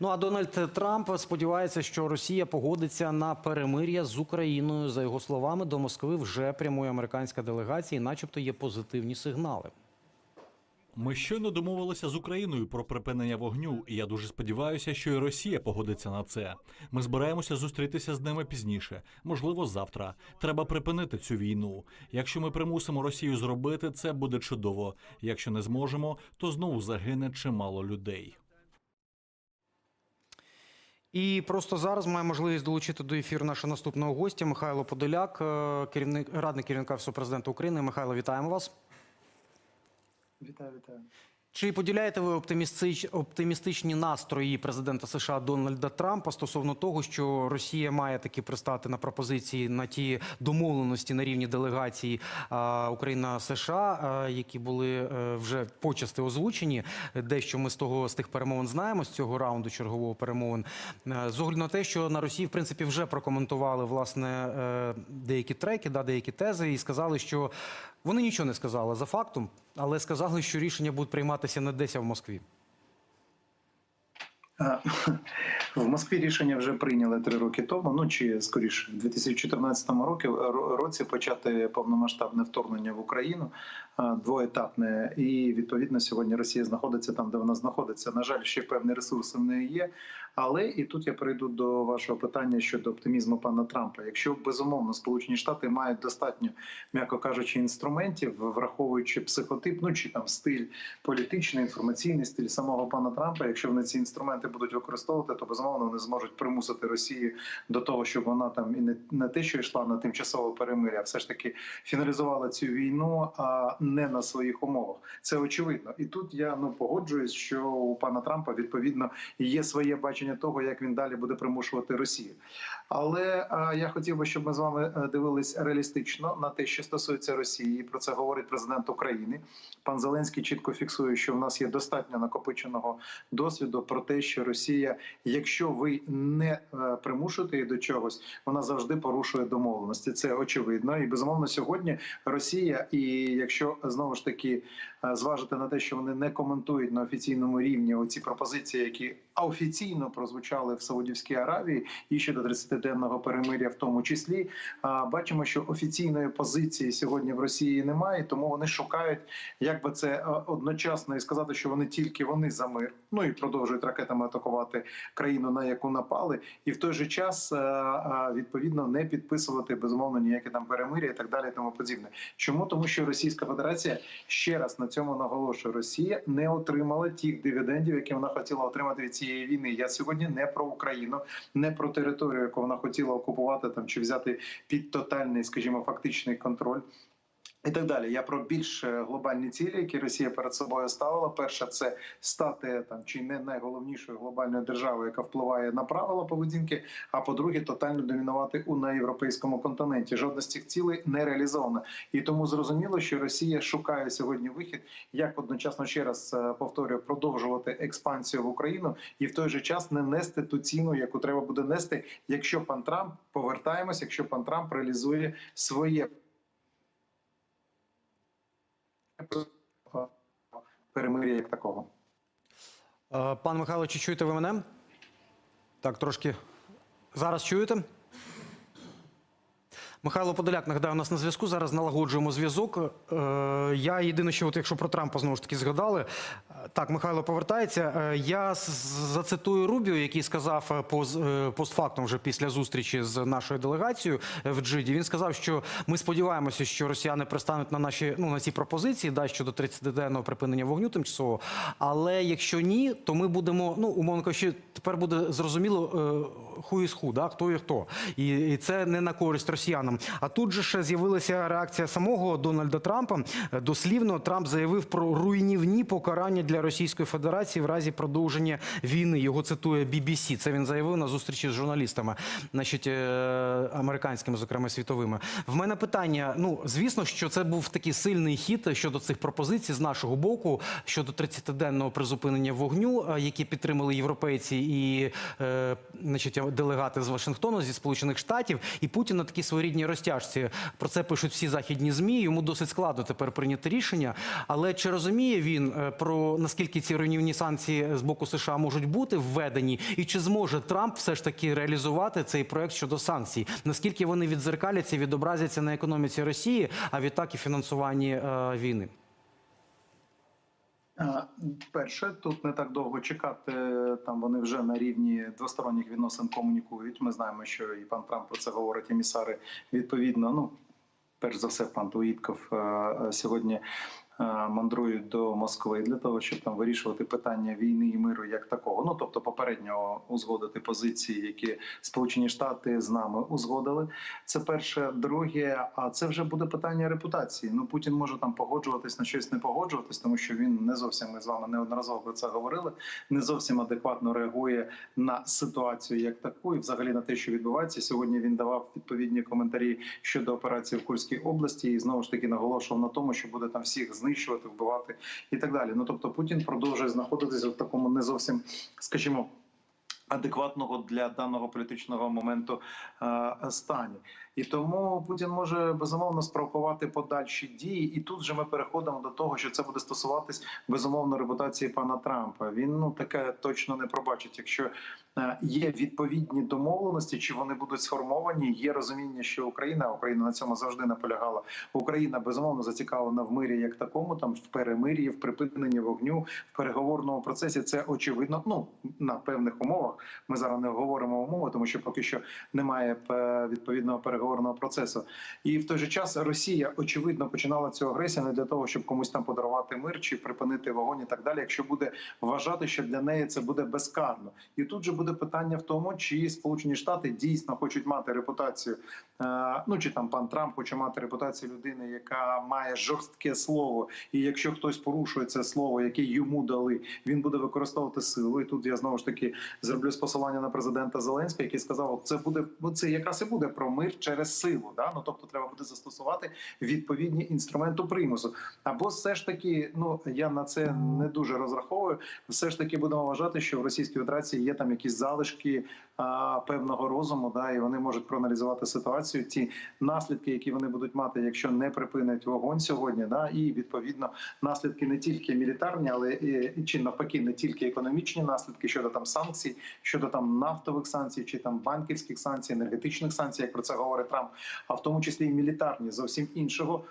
Ну а Дональд Трамп сподівається, що Росія погодиться на перемир'я з Україною. За його словами, до Москви вже прямує американська делегація, і начебто є позитивні сигнали. Ми щойно домовилися з Україною про припинення вогню, і я дуже сподіваюся, що і Росія погодиться на це. Ми збираємося зустрітися з ними пізніше, можливо, завтра. Треба припинити цю війну. Якщо ми примусимо Росію зробити це, буде чудово. Якщо не зможемо, то знову загине чимало людей. І просто зараз має можливість долучити до ефіру нашого наступного гостя Михайло Подоляк, е, керівник радник керівника всього президента України. Михайло, вітаємо вас. Вітаю, вітаю. Чи поділяєте ви оптимістич- оптимістичні настрої президента США Дональда Трампа стосовно того, що Росія має таки пристати на пропозиції на ті домовленості на рівні делегації Україна США, які були е, вже почасти озвучені? Дещо ми з того з тих перемовин знаємо з цього раунду чергового перемовин. Е, З огляду на те, що на Росії в принципі вже прокоментували власне е, деякі треки, да, деякі тези, і сказали, що вони нічого не сказали за фактом, але сказали, що рішення будуть прийматися не десь, а в Москві. В Москві рішення вже прийняли три роки тому. Ну чи скоріше, в 2014 році, році почати повномасштабне вторгнення в Україну двоетапне. І відповідно сьогодні Росія знаходиться там, де вона знаходиться. На жаль, ще певні ресурси в неї є. Але і тут я перейду до вашого питання щодо оптимізму пана Трампа. Якщо безумовно Сполучені Штати мають достатньо, м'яко кажучи, інструментів, враховуючи психотип, ну чи там стиль політичний, інформаційний стиль самого пана Трампа. Якщо вони ці інструменти будуть використовувати, то безумовно вони зможуть примусити Росію до того, щоб вона там і не, не те, що йшла на тимчасове перемиря, все ж таки фіналізувала цю війну, а не на своїх умовах. Це очевидно. І тут я ну погоджуюсь, що у пана Трампа відповідно є своє бачення того, як він далі буде примушувати Росію. Але а, я хотів би, щоб ми з вами е, дивились реалістично на те, що стосується Росії. Про це говорить президент України. Пан Зеленський чітко фіксує, що в нас є достатньо накопиченого досвіду про те, що Росія, якщо ви не е, примушуєте її до чогось, вона завжди порушує домовленості. Це очевидно. І безумовно сьогодні Росія, і якщо знову ж таки е, зважити на те, що вони не коментують на офіційному рівні оці пропозиції, які офіційно прозвучали в Саудівській Аравії, і щодо 30-денного перемиря, в тому числі, бачимо, що офіційної позиції сьогодні в Росії немає, тому вони шукають, як би це е, одночасно і сказати, що вони тільки вони за мир, ну і продовжують ракетами атакувати країну, на яку напали, і в той же час е, е, відповідно не підписувати безумовно ніяке там перемиря і так далі, тому подібне. Чому тому, що Російська Федерація ще раз на цьому наголошую, Росія не отримала тих дивідендів, які вона хотіла отримати від цієї війни. Я сьогодні не про Україну, не про територію, яку вона хотіла окупувати там чи взяти під тотальний, скажімо, фактичний контроль. І так далі. Я про більш е, глобальні цілі, які Росія перед собою ставила. Перша це стати там чи не найголовнішою глобальною державою, яка впливає на правила поведінки. А по-друге, тотально домінувати у на європейському континенті. Жодна з цих цілей не реалізована. І тому зрозуміло, що Росія шукає сьогодні вихід, як одночасно ще раз е, повторюю, продовжувати експансію в Україну і в той же час не нести ту ціну, яку треба буде нести, якщо пан Трамп повертаємось, якщо пан Трамп реалізує своє перемир'я як такого. Е, Пан Михайло, чи чуєте ви мене? Так, трошки. Зараз чуєте? Михайло Подоляк, нагадаю, у нас на зв'язку. Зараз налагоджуємо зв'язок. Е, я єдине, що от якщо про Трампа знову ж таки згадали. Так, Михайло повертається. Е, я зацитую Рубіо, який сказав е, е, вже після зустрічі з нашою делегацією в Джиді. Він сказав, що ми сподіваємося, що росіяни пристануть на наші ну на ці пропозиції, да, щодо 30-денного припинення вогню тимчасово. Але якщо ні, то ми будемо, ну умовно кажучи, тепер буде зрозуміло ху із ху, да, хто є хто. І, і це не на користь росіянам. А тут же ще з'явилася реакція самого Дональда Трампа. Дослівно Трамп заявив про руйнівні покарання для Російської Федерації в разі продовження війни. Його цитує BBC. Це він заявив на зустрічі з журналістами, значить е, американськими, зокрема світовими. В мене питання: ну звісно, що це був такий сильний хід щодо цих пропозицій з нашого боку щодо 30-денного призупинення вогню, е, які підтримали європейці і е, значить, делегати з Вашингтону зі Сполучених Штатів. І Путін на такі своєрідні інфінітній розтяжці. Про це пишуть всі західні змі. Йому досить складно тепер прийняти рішення. Але чи розуміє він е, про наскільки ці руйнівні санкції з боку США можуть бути введені, і чи зможе Трамп все ж таки реалізувати цей проект щодо санкцій? Наскільки вони відзеркаляться, відобразяться на економіці Росії, а відтак і фінансуванні е, війни? Перше, тут не так довго чекати. Там вони вже на рівні двосторонніх відносин комунікують. Ми знаємо, що і пан Трамп про це говорить, Місари відповідно. Ну, перш за все, пан Туїтков е, е, сьогодні мандрують до Москви для того, щоб там вирішувати питання війни і миру як такого. Ну тобто, попередньо узгодити позиції, які Сполучені Штати з нами узгодили. Це перше, друге, а це вже буде питання репутації. Ну Путін може там погоджуватись на щось, не погоджуватись, тому що він не зовсім ми з вами неодноразово про це говорили. Не зовсім адекватно реагує на ситуацію як таку, і взагалі на те, що відбувається. Сьогодні він давав відповідні коментарі щодо операції в Курській області, і знову ж таки наголошував на тому, що буде там всіх знищувати, вбивати і так далі. Ну тобто Путін продовжує знаходитися в такому не зовсім, скажімо. Адекватного для даного політичного моменту е, стані, і тому Путін може безумовно спровокувати подальші дії. І тут же ми переходимо до того, що це буде стосуватись безумовно репутації пана Трампа. Він ну таке точно не пробачить. Якщо е, є відповідні домовленості, чи вони будуть сформовані, є розуміння, що Україна Україна на цьому завжди наполягала. Україна безумовно зацікавлена в мирі як такому, там в перемир'ї, в припиненні вогню, в переговорному процесі. Це очевидно. Ну на певних умовах. Ми зараз не говоримо умови, тому що поки що немає е, відповідного переговорного процесу. І в той же час Росія очевидно починала цю агресію не для того, щоб комусь там подарувати мир чи припинити вогонь і так далі. Якщо буде вважати, що для неї це буде безкарно, і тут же буде питання в тому, чи Сполучені Штати дійсно хочуть мати репутацію. е, Ну чи там пан Трамп хоче мати репутацію людини, яка має жорстке слово, і якщо хтось порушує це слово, яке йому дали, він буде використовувати силу. І тут я знову ж таки зроблю посилання на президента Зеленського, який сказав, це буде ну це якраз і буде про мир через силу. Да? Ну тобто треба буде застосувати відповідні інструменти примусу. Або все ж таки, ну я на це не дуже розраховую. Все ж таки будемо вважати, що в Російській Федерації є там якісь залишки певного розуму, да, і вони можуть проаналізувати ситуацію. Ті наслідки, які вони будуть мати, якщо не припинять вогонь сьогодні, да, і відповідно наслідки не тільки мілітарні, але і, чи навпаки не тільки економічні наслідки щодо там санкцій, щодо там нафтових санкцій, чи там банківських санкцій, енергетичних санкцій, як про це говорить Трамп, а в тому числі і мілітарні, зовсім іншого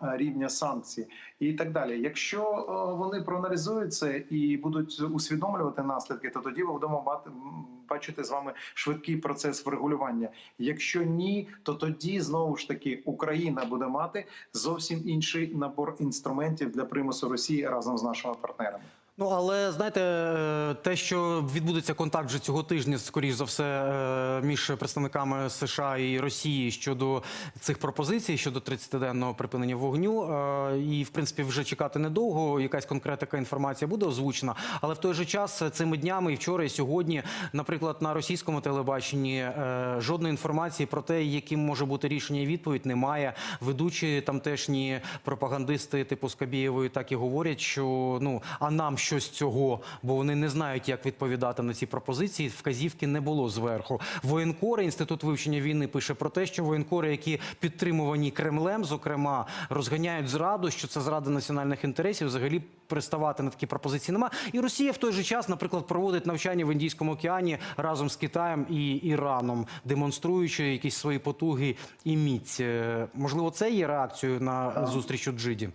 рівня санкцій і так далі. Якщо е, вони проаналізують це і будуть усвідомлювати наслідки, то тоді будемо бачити з вами швидкий процес врегулювання. Якщо ні, то тоді знову ж таки Україна буде мати зовсім інший набор інструментів для примусу Росії разом з нашими партнерами. Ну але знаєте, е, те, що відбудеться контакт вже цього тижня, скоріш за все, е, між представниками США і Росії щодо цих пропозицій щодо 30-денного припинення вогню, е, і в принципі вже чекати недовго. Якась конкретика інформація буде озвучена. Але в той же час цими днями і вчора, і сьогодні, наприклад, на російському телебаченні жодної інформації про те, яким може бути рішення і відповідь, немає. Ведучі тамтешні пропагандисти типу Скабєєвої так і говорять, що ну а нам що з цього, бо вони не знають, як відповідати на ці пропозиції. Вказівки не було зверху. Воєнкори, інститут вивчення війни пише про те, що воєнкори, які підтримувані Кремлем, зокрема, розганяють зраду, що це зрада національних інтересів. Взагалі приставати на такі пропозиції нема. І Росія в той же час, наприклад, проводить навчання в Індійському океані разом з Китаєм і Іраном, демонструючи якісь свої потуги і міць. Е, Можливо, це є реакцією на зустріч у Джиді.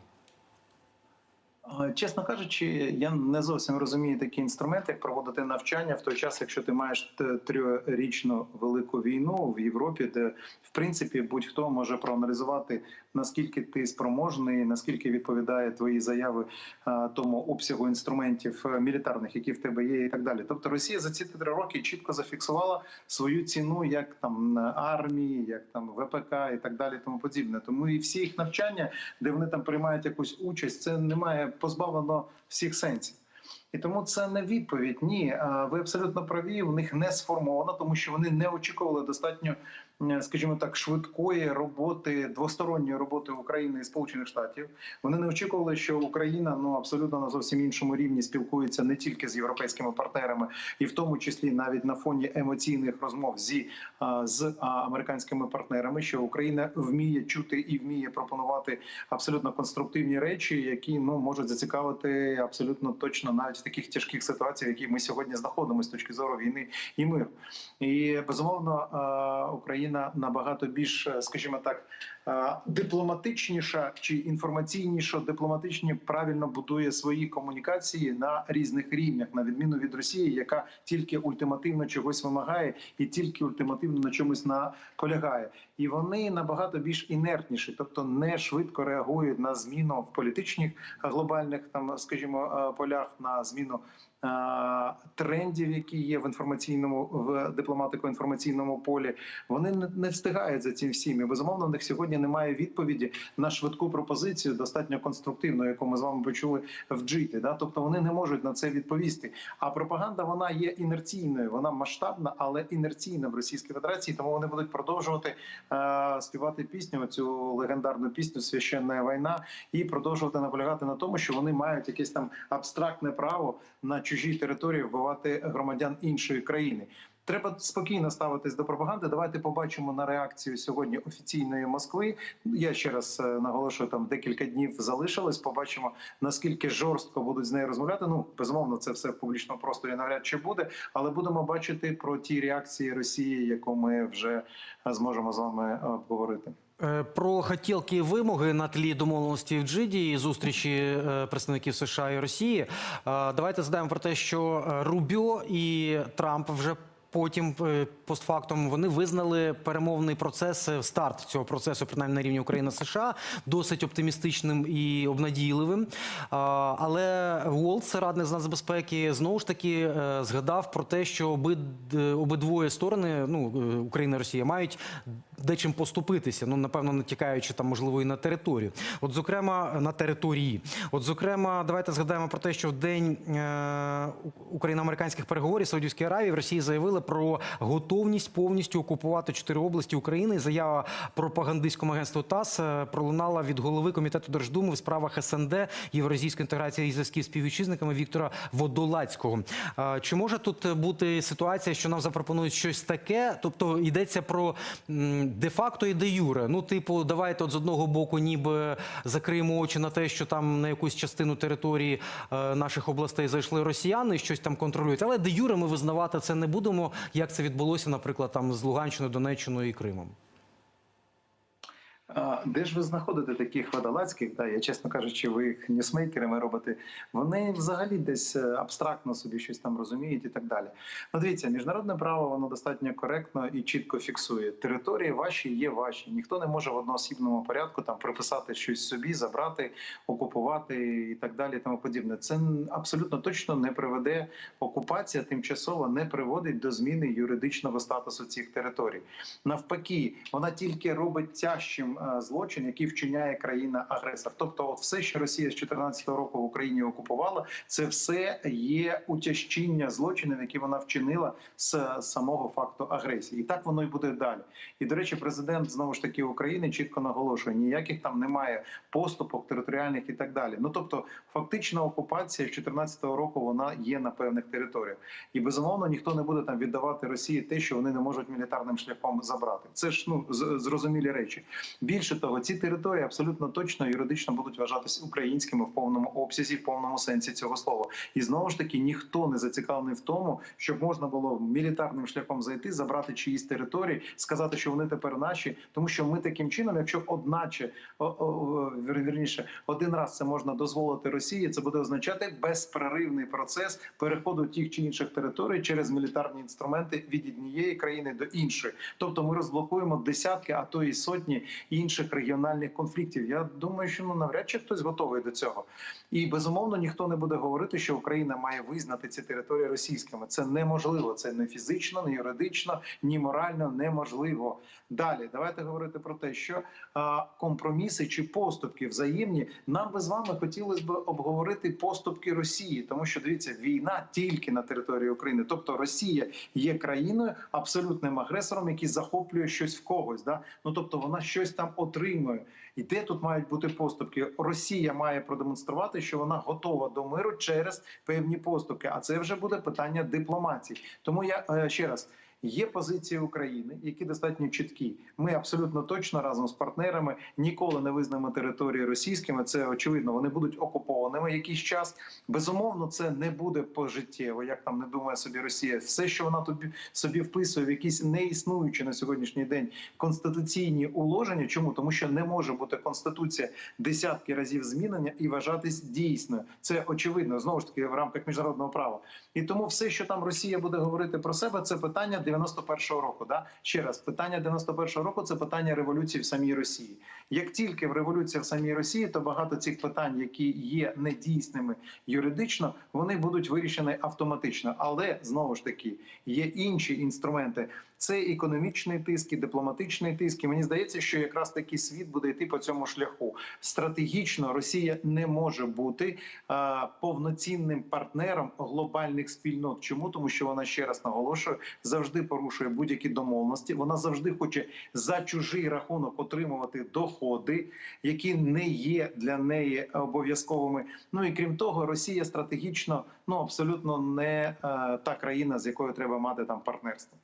Е, Чесно кажучи, я не зовсім розумію такі інструменти, як проводити навчання в той час, якщо ти маєш трьохрічну велику війну в Європі, де в принципі будь-хто може проаналізувати наскільки ти спроможний, наскільки відповідає твої заяви е, тому обсягу інструментів е, мілітарних, які в тебе є, і так далі. Тобто Росія за ці три роки чітко зафіксувала свою ціну як там армії, як там ВПК і так далі, тому подібне. Тому і всі їх навчання, де вони там приймають якусь участь, це немає позбавлено всіх сенсів. І тому це не відповідь. Ні, ви абсолютно праві. В них не сформовано, тому що вони не очікували достатньо е, скажімо так, швидкої роботи, двосторонньої роботи України і Сполучених Штатів. Вони не очікували, що Україна ну абсолютно на зовсім іншому рівні спілкується не тільки з європейськими партнерами, і в тому числі навіть на фоні емоційних розмов зі з американськими партнерами, що Україна вміє чути і вміє пропонувати абсолютно конструктивні речі, які ну можуть зацікавити абсолютно точно навіть в таких тяжких ситуаціях, яких ми сьогодні знаходимося з точки зору війни і миру. І безумовно е, Україна набагато більш, скажімо так, дипломатичніша чи інформаційніша, дипломатичні правильно будує свої комунікації на різних рівнях, на відміну від Росії, яка тільки ультимативно чогось вимагає і тільки ультимативно на чомусь наполягає. І вони набагато більш інертніші, тобто не швидко реагують на зміну в політичних глобальних там, скажімо, полях, на зміну трендів, які є в інформаційному в дипломатико-інформаційному полі. Вони не встигають за цим всім. І безумовно, в них сьогодні немає відповіді на швидку пропозицію, достатньо конструктивну, яку ми з вами почули в джиті. Да? Тобто вони не можуть на це відповісти. А пропаганда вона є інерційною, вона масштабна, але інерційна в Російській Федерації. Тому вони будуть продовжувати е, співати пісню, цю легендарну пісню Священна війна, і продовжувати наполягати на тому, що вони мають якесь там абстрактне право на чужій території вбивати громадян іншої країни. Треба спокійно ставитись до пропаганди. Давайте побачимо на реакцію сьогодні офіційної Москви. Я ще раз е, наголошую, там декілька днів залишилось. Побачимо наскільки жорстко будуть з нею розмовляти. Ну безумовно, це все в публічному просторі навряд чи буде, але будемо бачити про ті реакції Росії, яку ми вже е, зможемо з вами обговорити. Е, Про хотілки і вимоги на тлі домовленості в Джиді і зустрічі представників США і Росії. Давайте згадаємо про те, що Рубіо і Трамп вже. Потім постфактом постфактум вони визнали перемовний процес, е, старт цього процесу, принаймні на рівні України США, досить оптимістичним і обнадійливим. Але Уолтс, радник з нацбезпеки, знову ж таки е, згадав про те, що е, обидвоє сторони, ну е, Україна і Росія, мають дечим поступитися. Ну напевно, не тікаючи там, можливо, і на територію. От, зокрема, на території. От, зокрема, давайте згадаємо про те, що в день е, україно-американських переговорів Саудівській Аравії в Росії заявили про готовність повністю окупувати чотири області України. Заява пропагандистському агентству ТАСС е, пролунала від голови комітету Держдуми в справах СНД Євразійської інтеграції і зв'язків з співвітчизниками Віктора Водолацького. Е, Чи може тут бути ситуація, що нам запропонують щось таке? Тобто йдеться про де-факто і де-юре. Ну, типу, давайте от з одного боку, ніби закриємо очі на те, що там на якусь частину території е, наших областей зайшли росіяни, щось там контролюють. Але де-юре ми визнавати це не будемо, як це відбулося, наприклад, там з Луганщиною, Донеччиною і Кримом. Де ж ви знаходите таких водолацьких? Да, я чесно кажучи, ви їх ньюсмейкерами робите. Вони взагалі десь е, абстрактно собі щось там розуміють і так далі. Ну, дивіться, міжнародне право воно достатньо коректно і чітко фіксує. Території ваші є ваші. Ніхто не може в одноосібному порядку там приписати щось собі, забрати, окупувати і так далі. і Тому подібне. Це абсолютно точно не приведе окупація тимчасово не приводить до зміни юридичного статусу цих територій. Навпаки, вона тільки робить тяжчим е, злочин, який вчиняє країна-агресор. Тобто, все, що Росія з 2014 року в Україні окупувала, це все є утяжчіння злочинів, які вона вчинила з самого факту агресії, і так воно і буде далі. І до речі, президент знову ж таки України чітко наголошує: ніяких там немає поступок територіальних і так далі. Ну тобто, фактична окупація з 2014 року вона є на певних територіях, і безумовно ніхто не буде там віддавати Росії те, що вони не можуть мілітарним шляхом забрати. Це ж ну зрозумілі речі. Більше того, ці території абсолютно точно юридично будуть вважатися українськими в повному обсязі, в повному сенсі цього слова. І знову ж таки ніхто не зацікавлений в тому, щоб можна було мілітарним шляхом зайти, забрати чиїсь території, сказати, що вони тепер наші, тому що ми таким чином, якщо одначе о, один раз це можна дозволити Росії, це буде означати безперервний процес переходу тих чи інших територій через мілітарні інструменти від однієї країни до іншої. Тобто ми розблокуємо десятки, а то і сотні інших регіональних конфліктів. Я думаю, що ну навряд чи хтось готовий до цього. І безумовно ніхто не буде говорити, що Україна має визнати ці території російськими. Це неможливо. Це не фізично, не юридично, ні морально неможливо. Далі давайте говорити про те, що а, компроміси чи поступки взаємні нам би з вами хотілося б обговорити поступки Росії, тому що дивіться, війна тільки на території України, тобто Росія є країною абсолютним агресором, який захоплює щось в когось. Да? Ну тобто вона щось там отримує. І де тут мають бути поступки? Росія має продемонструвати, що вона готова до миру через певні поступки. А це вже буде питання дипломатії. Тому я е, ще раз. Є позиції України, які достатньо чіткі. Ми абсолютно точно разом з партнерами ніколи не визнаємо території російськими. Це очевидно. Вони будуть окупованими якийсь час. Безумовно, це не буде пожиттєво, як там не думає собі Росія. Все, що вона тобі собі вписує в якісь неіснуючі на сьогоднішній день конституційні уложення. Чому тому, що не може бути конституція десятки разів змінення і вважатись дійсною. Це очевидно знову ж таки в рамках міжнародного права. І тому все, що там Росія буде говорити про себе, це питання 91-го року. Да? Ще раз, питання 91-го року це питання революції в самій Росії. Як тільки в революція в самій Росії, то багато цих питань, які є недійсними юридично, вони будуть вирішені автоматично. Але знову ж таки є інші інструменти. Це економічний тиск, і дипломатичний тиск. І мені здається, що якраз такий світ буде йти по цьому шляху. Стратегічно Росія не може бути а, повноцінним партнером глобальних спільнот. Чому тому, що вона ще раз наголошую, завжди порушує будь-які домовленості. Вона завжди хоче за чужий рахунок отримувати доходи, які не є для неї обов'язковими. Ну і крім того, Росія стратегічно ну абсолютно не е, та країна, з якою треба мати там партнерство.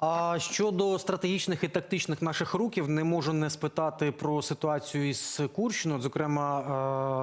А щодо стратегічних і тактичних наших руків, не можу не спитати про ситуацію із Курщиною. Зокрема,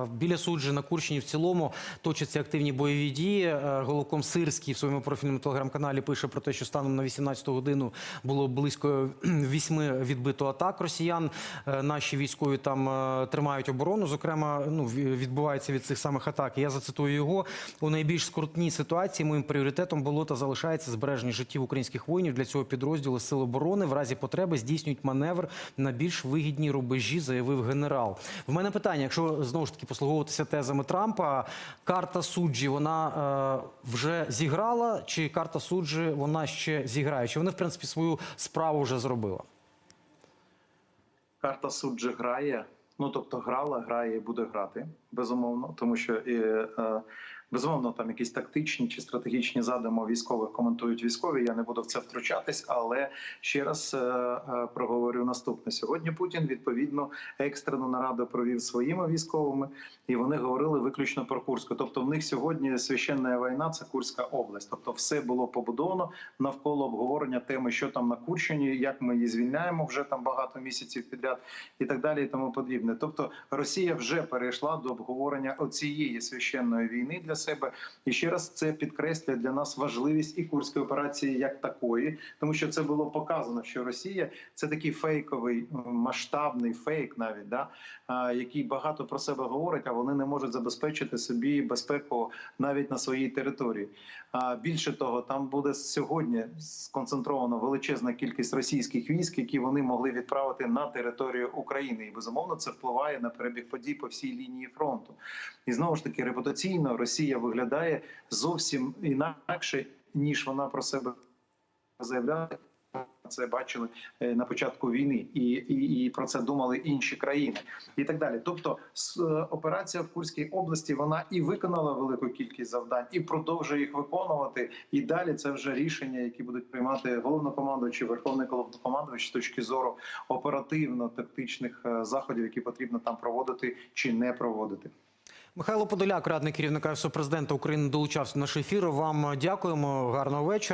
е, біля суджі на Курщині в цілому точаться активні бойові дії. Е, Головком Сирський в своєму профільному телеграм-каналі пише про те, що станом на 18 годину було близько вісьми відбито атак росіян. Е, Наші військові там тримають оборону. Зокрема, ну ві- відбувається від цих самих атак. Я зацитую його у найбільш скрутній ситуації. Моїм пріоритетом було та залишається збереження життів українських воїнів. Для цього підрозділи сил оборони в разі потреби здійснюють маневр на більш вигідній рубежі, заявив генерал. В мене питання: якщо знову ж таки послуговуватися тезами Трампа, карта суджі вона е, вже зіграла, чи карта суджі вона ще зіграє? Чи вони в принципі свою справу вже зробила? Карта суджі грає. Ну тобто грала, грає і буде грати безумовно, тому що і, е, безумовно там якісь тактичні чи стратегічні задуми військових коментують військові. Я не буду в це втручатись, але ще раз е, е, проговорю наступне. Сьогодні Путін відповідно екстрену нараду провів своїми військовими, і вони говорили виключно про Курську. Тобто, в них сьогодні священна війна це Курська область. Тобто, все було побудовано навколо обговорення теми, що там на Курщині, як ми її звільняємо вже там багато місяців підряд, і так далі, і тому подібне. Тобто, Росія вже перейшла до обговорення оцієї священної війни для себе. І ще раз це підкреслює для нас важливість і курської операції як такої, тому що це було показано, що Росія це такий фейковий масштабний фейк, навіть да який багато про себе говорить, а вони не можуть забезпечити собі безпеку навіть на своїй території. Більше того, там буде сьогодні сконцентровано величезна кількість російських військ, які вони могли відправити на територію України, і безумовно це впливає на перебіг подій по всій лінії фронту. І знову ж таки репутаційно Росія виглядає зовсім інакше ніж вона про себе заявляє. Це бачили е, на початку війни, і, і, і про це думали інші країни, і так далі. Тобто, е, операція в Курській області вона і виконала велику кількість завдань, і продовжує їх виконувати. І далі це вже рішення, які будуть приймати головнокомандуючий, верховний головнокомандувач з точки зору оперативно-тактичних е, заходів, які потрібно там проводити чи не проводити. Михайло Подоляк, радник керівника президента України, долучався до нашого ефіру. Вам дякуємо. Гарного вечора.